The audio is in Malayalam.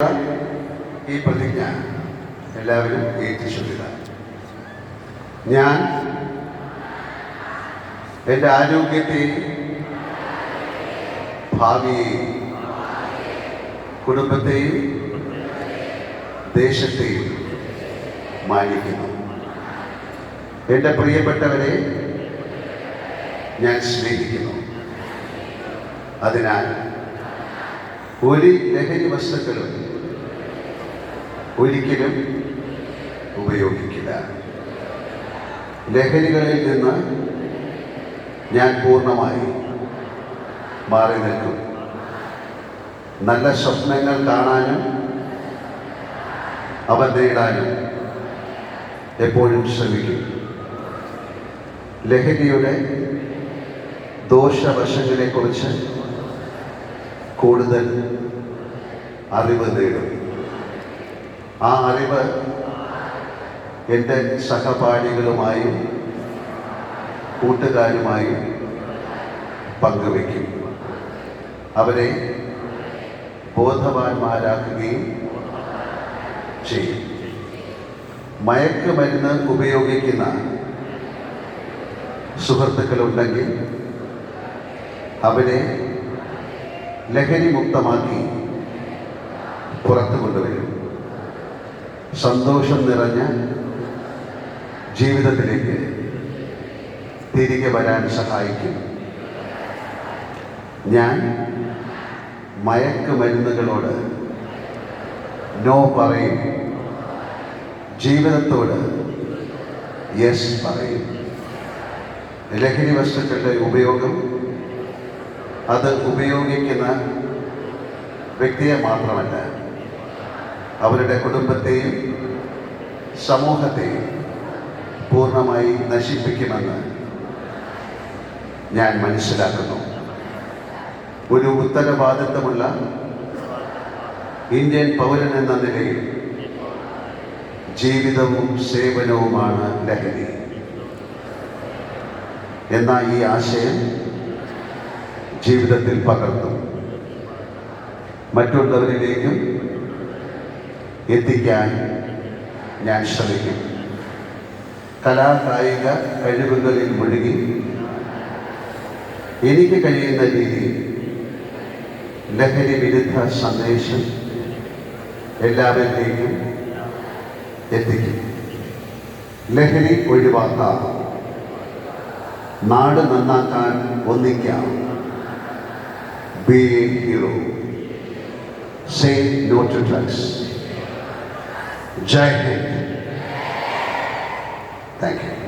ഈ പ്രതിജ്ഞ എല്ലാവരും ഏറ്റുചൊല്ലുക ഞാൻ എന്റെ ആരോഗ്യത്തെയും ഭാവിയെയും കുടുംബത്തെയും ദേശത്തെയും മാനിക്കുന്നു. എന്റെ പ്രിയപ്പെട്ടവരെ ഞാൻ സ്നേഹിക്കുന്നു. അതിനാൽ ഒരു ലഹരി വസ്തുക്കളും ഒരിക്കലും ഉപയോഗിക്കില്ല. ലഹരികളിൽ നിന്ന് ഞാൻ പൂർണമായി മാറി നിൽക്കും. നല്ല സ്വപ്നങ്ങൾ കാണാനും അവ നേടാനും എപ്പോഴും ശ്രമിക്കും. ലഹരിയുടെ ദോഷവശങ്ങളെക്കുറിച്ച് കൂടുതൽ അറിവ് നേടും. ആ അറിവ് എന്റെ സഹപാഠികളുമായും കൂട്ടുകാരുമായും പങ്കുവയ്ക്കും അവരെ ബോധവാന്മാരാക്കുകയും ചെയ്യും. മയക്കുമരുന്ന് ഉപയോഗിക്കുന്ന സുഹൃത്തുക്കളുണ്ടെങ്കിൽ അവരെ ലഹരി മുക്തമാക്കി പുറത്തു കൊണ്ടുവരും. സന്തോഷം നിറഞ്ഞ ജീവിതത്തിലേക്ക് തിരികെ വരാൻ സഹായിക്കും. ഞാൻ മയക്കുമരുന്നുകളോട് നോ പറയും. ജീവിതത്തോട് യെസ് പറയും. ലഹരി വസ്തുക്കളുടെ ഉപയോഗം അത് ഉപയോഗിക്കുന്ന വ്യക്തിയെ മാത്രമല്ല അവരുടെ കുടുംബത്തെയും സമൂഹത്തെയും പൂർണമായി നശിപ്പിക്കുമെന്ന് ഞാൻ മനസ്സിലാക്കുന്നു. ഒരു ഉത്തരവാദിത്തമുള്ള ഇന്ത്യൻ പൗരൻ എന്ന നിലയിൽ ജീവിതവും സേവനവുമാണ് ലഹരി. എന്ന ഈ ആശയം ജീവിതത്തിൽ പകർത്തും. മറ്റുള്ളവരിലേക്കും എത്തിക്കാൻ ഞാൻ ശ്രമിക്കും. കലാകായിക കഴിവുകളിൽ മുഴുകി എനിക്ക് കഴിയുന്ന രീതിയിൽ ലഹരി വിരുദ്ധ സന്ദേശം എല്ലാവരിലേക്കും എത്തിക്കും. ലഹരി ഒഴിവാക്കാം. നാട് നന്നാക്കാൻ ഒന്നിക്കാം. Be hero. Say no to drugs. Jai Hind. Thank you.